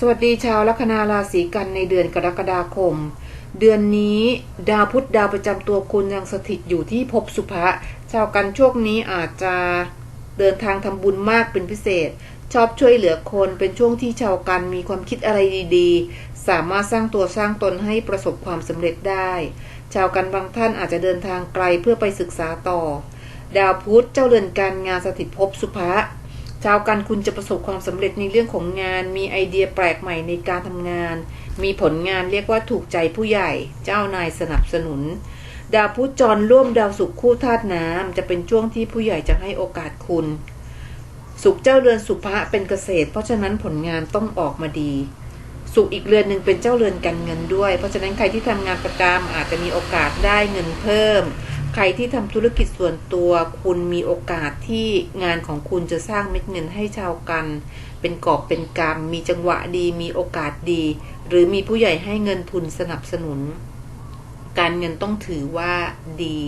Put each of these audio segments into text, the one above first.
สวัสดีชาวลัคนาราศีกันในเดือนกรกฎาคม เดือนนี้ดาวพุธดาวประจำตัวคุณยังสถิตอยู่ที่ภพสุภะชาวกันช่วงนี้อาจจะเดินทางทำบุญมากเป็นพิเศษ ชอบช่วยเหลือคนเป็นช่วงที่ชาวกันมีความคิดอะไรดีๆ สามารถสร้างตัวสร้างตนให้ประสบความสำเร็จได้ ชาวกันบางท่านอาจจะเดินทางไกลเพื่อไปศึกษาต่อ ดาวพุธเจ้าเรือนการงานสถิตภพสุภะ ชาวกันคุณจะประสบความสำเร็จในเรื่องของงาน มีไอเดียแปลกใหม่ในการทำงาน มีผลงานเรียกว่าถูกใจผู้ใหญ่ เจ้านายสนับสนุน ดาวพุธจรร่วมดาวศุกร์คู่ธาตุน้ำจะเป็นช่วงที่ผู้ใหญ่จะให้โอกาสคุณ สุขเจ้าเรือนสุภะเป็นเกษตร เพราะฉะนั้นผลงานต้องออกมาดี สุขอีกเรือนหนึ่งเป็นเจ้าเรือนการเงินด้วย เพราะฉะนั้นใครที่ทำงานประจำอาจจะมีโอกาสได้เงินเพิ่ม ใครที่ทำธุรกิจส่วนตัวคุณมีโอกาสที่งานของคุณจะสร้างเม็ดเงินให้ชาวกัน เป็นกอบเป็นกำมีจังหวะดี มีโอกาสดี หรือมีผู้ใหญ่ให้เงินทุนสนับสนุน การเงินต้องถือว่าดี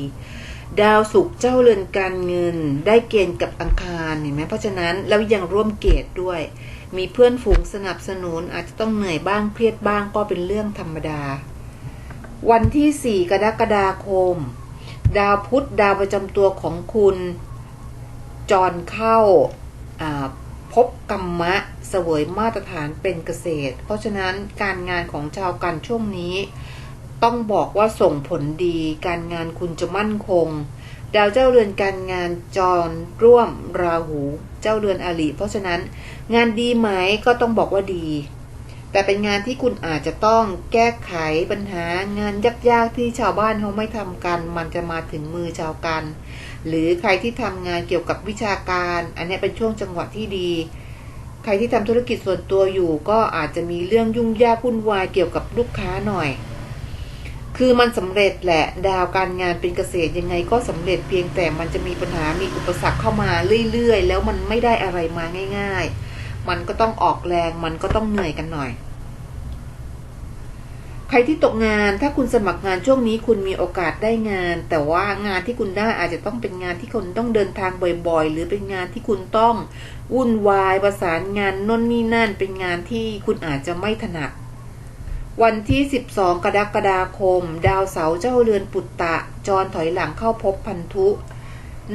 ดาวศุกเจ้าเรือนการเงิน ได้เกณฑ์กับอังคารเห็นไหมเพราะฉะนั้นแล้วยังร่วมเกตด้วย มีเพื่อนฝูงสนับสนุนอาจจะต้องเหนื่อยบ้างเครียดบ้างก็เป็นเรื่องธรรมดา วันที่ 4 กรกฎาคม ดาวพุธดาวประจำตัวของคุณ จรเข้าพบกรรมะเสวยมาตรฐานเป็นเกษตร เพราะฉะนั้นการงานของชาวกันช่วงนี้ ต้องบอกว่าส่งผลดี การงานคุณจะมั่นคง ดาวเจ้าเรือนการงานจรร่วมราหู เจ้าเรือนอลิเพราะฉะนั้นงานดีไหมก็ต้องบอกว่าดี แต่เป็นงานที่คุณอาจจะต้องแก้ไขปัญหางานยากๆที่ชาวบ้านเขาไม่ทำกัน มันจะมาถึงมือชาวกัน หรือใครที่ทำงานเกี่ยวกับวิชาการ อันนี้เป็นช่วงจังหวะที่ดี ใครที่ทำธุรกิจส่วนตัวอยู่ ก็อาจจะมีเรื่องยุ่งยากวุ่นวายเกี่ยวกับลูกค้าหน่อย คือมันสำเร็จแหละดาวการงานเป็นเกษตรยังไงก็สำเร็จเพียงแต่มันจะมีปัญหามีอุปสรรคเข้ามาเรื่อยๆ แล้วมันไม่ได้อะไรมาง่าย ๆ มันก็ต้องออกแรง มันก็ต้องเหนื่อยกันหน่อย ใครที่ตกงานถ้าคุณสมัครงานช่วงนี้คุณมีโอกาสได้งาน แต่ว่างานที่คุณได้อาจจะต้องเป็นงานที่คุณต้องเดินทางบ่อยๆ หรือเป็นงานที่คุณต้องวุ่นวายประสานงานน่นนี่นั่น เป็นงานที่คุณอาจจะไม่ถนัดวันที่ 12 กรกฎาคม ดาวเสาร์เจ้าเรือนปุตตะ จรถอยหลังเข้าพบพันธุ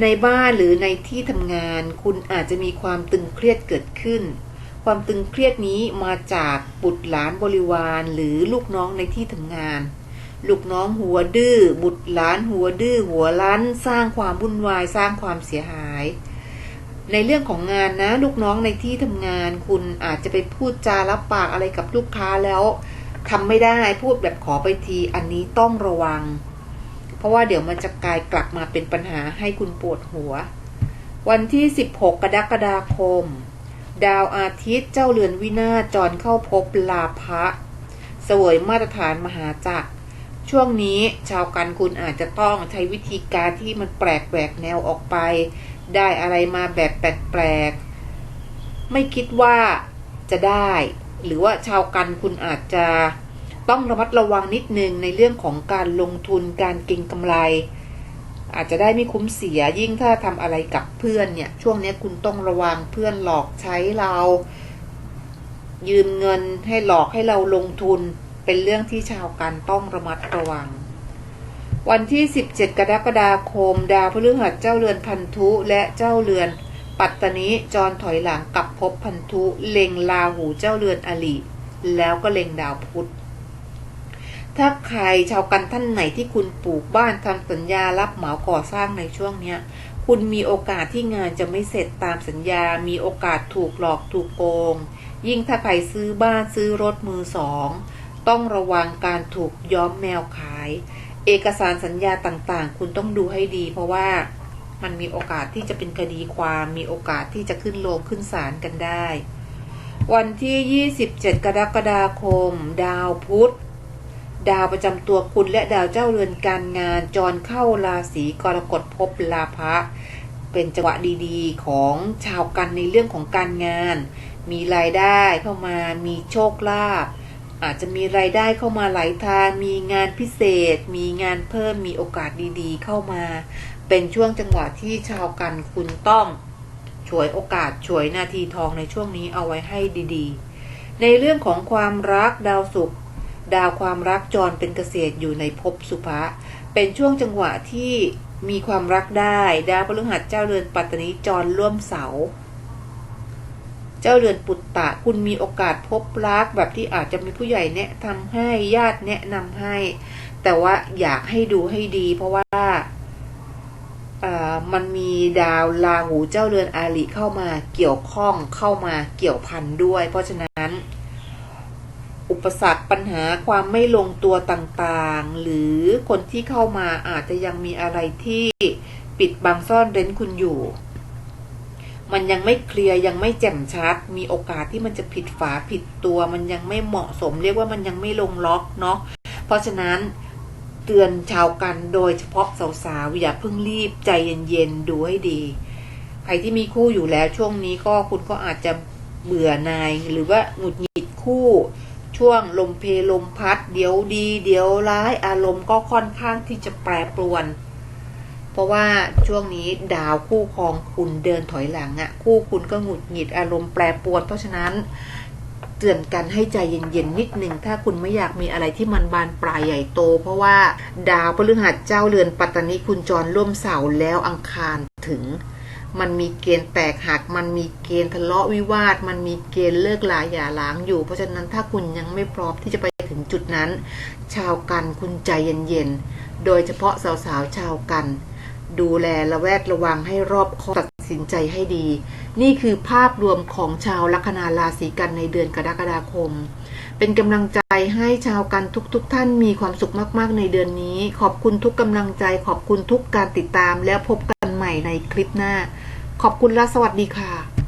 ในบ้านหรือในที่ทำงาน คุณอาจจะมีความตึงเครียดเกิดขึ้น ความตึงเครียดนี้มาจากบุตรหลานบริวารหรือลูกน้องในที่ทำงาน ลูกน้องหัวดื้อ บุตรหลานหัวดื้อ หัวรั้นสร้างความวุ่นวายสร้างความเสียหาย ในเรื่องของงานนะ ลูกน้องในที่ทำงาน คุณอาจจะไปพูดจารับปากอะไรกับลูกค้าแล้วทำไม่ได้พูดแบบขอไปทีอันนี้ต้องระวัง เพราะว่าเดี๋ยวมันจะกลายกลับมาเป็นปัญหาให้คุณปวดหัว วันที่ 16 กรกฎาคม ดาวอาทิตย์เจ้าเรือนวินาศจรเข้าพบลาภะเสวยมาตรฐานมหาจักร ช่วงนี้ชาวกันคุณอาจจะต้องใช้วิธีการที่มันแปลกแหวกแนวออกไป ได้อะไรมาแบบแปลกๆ ไม่คิดว่าจะได้ หรือว่าชาวกันคุณอาจจะต้องระมัดระวังนิดนึงในเรื่องของการลงทุนการเก็งกำไร อาจจะได้ไม่คุ้มเสียยิ่งถ้าทำอะไรกับเพื่อนเนี่ย ช่วงนี้คุณต้องระวังเพื่อนหลอกใช้เรา ยืมเงินให้หลอกให้เราลงทุนเป็นเรื่องที่ชาวกันต้องระมัดระวัง วันที่ 17 กรกฎาคม ดาวพฤหัสเจ้าเรือนพันธุและเจ้าเรือน ปัตตนิจรถอยหลังกลับพบพันธุเล็งลาหูเจ้าเรือนอลิแล้วก็เล็งดาวพุธ ถ้าใครชาวกันท่านไหนที่คุณปลูกบ้านทำสัญญารับเหมาก่อสร้างในช่วงเนี้ย คุณมีโอกาสที่งานจะไม่เสร็จตามสัญญา มีโอกาสถูกหลอกถูกโกง ยิ่งถ้าใครซื้อบ้านซื้อรถมือสอง ต้องระวังการถูกย้อมแมวขาย เอกสารสัญญาต่างๆ คุณต้องดูให้ดี เพราะว่ามันมีโอกาสที่จะเป็นคดีความ มีโอกาสที่จะขึ้นโรงขึ้นศาลกันได้ วันที่ 27 กรกฎาคม ดาวพุธ ดาวประจำตัวคุณและดาวเจ้าเรือนการงานจรเข้าราศีกรกฎภพลาภะเป็นจังหวะดีๆ ของชาวกันในเรื่องของการงาน มีรายได้เข้ามามีโชคลาภอาจจะมีรายได้เข้ามาหลายทาง มีงานพิเศษ มีงานเพิ่มมีโอกาสดีๆ เข้ามา เป็นช่วงจังหวะที่ชาวกันคุณต้องฉวยโอกาสฉวยนาทีทองในช่วงนี้เอาไว้ให้ดีๆ ในเรื่องของความรักดาวศุกร์ ดาวความรักจรเป็นเกษตรอยู่ในภพสุภะเป็นช่วงจังหวะที่มีความรักได้ ดาวพฤหัสเจ้าเรือนปัตตนีจรร่วมเสา เจ้าเรือนปุตตะคุณมีโอกาสพบรักแบบที่อาจจะมีผู้ใหญ่แนะนำให้ญาติแนะนำให้ แต่ว่าอยากให้ดูให้ดี เพราะว่าอมันมีดาวราหูเจ้าเรือนอาริเข้ามาเกี่ยวข้องเข้ามาเกี่ยวพันด้วย เพราะฉะนั้น ปสรรคปัญหาความไม่ลงตัวต่างๆ หรือคนที่เข้ามาอาจจะยังมีอะไรที่ปิดบังซ่อนเร้นคุณอยู่ มันยังไม่เคลียร์ยังไม่แจ่มชัด มีโอกาสที่มันจะผิดฝาผิดตัว มันยังไม่เหมาะสม เรียกว่ามันยังไม่ลงล็อกเนาะ เพราะฉะนั้นเตือนชาวกันโดยเฉพาะสาวๆอย่าเพิ่งรีบใจเย็นๆดูให้ดี ใครที่มีคู่อยู่แล้วช่วงนี้ก็คุณก็อาจจะเบื่อนายหรือว่าหงุดหงิดคู่ ช่วงลมเพลมพัด เดี๋ยวดี เดี๋ยวร้ายอารมณ์ก็ค่อนข้างที่จะแปรปรวน เพราะว่าช่วงนี้ดาวคู่ครองคุณเดินถอยหลังอะ่ะ คู่คุณก็หงุดหงิดอารมณ์แปรปรวน เพราะฉะนั้นเตือนกันให้ใจเย็นๆนิดหนึ่งถ้าคุณไม่อยากมีอะไรที่มันบานปลายใหญ่โต เพราะว่าดาวพฤหัสเจ้าเรือนปัตตนิคุณจรร่วมเสาแล้วอังคารถึง มันมีเกณฑ์แตกหัก มันมีเกณฑ์ทะเลาะวิวาท มันมีเกณฑ์เลิกลาหย่าร้างอยู่ เพราะฉะนั้นถ้าคุณยังไม่พร้อมที่จะไปถึงจุดนั้น ชาวกันคุณใจเย็นๆ โดยเฉพาะสาวๆชาวกัน ดูแลระแวดระวังให้รอบคอบตัดสินใจให้ดี นี่คือภาพรวมของชาวลัคนาราศีกันในเดือนกรกฎาคม เป็นกำลังใจให้ชาวกันทุกๆทท่านมีความสุขมากๆในเดือนนี้ ขอบคุณทุกกำลังใจ ขอบคุณทุกการติดตามแล้วพบกันใหม่ในคลิปหน้า ขอบคุณและสวัสดีค่ะ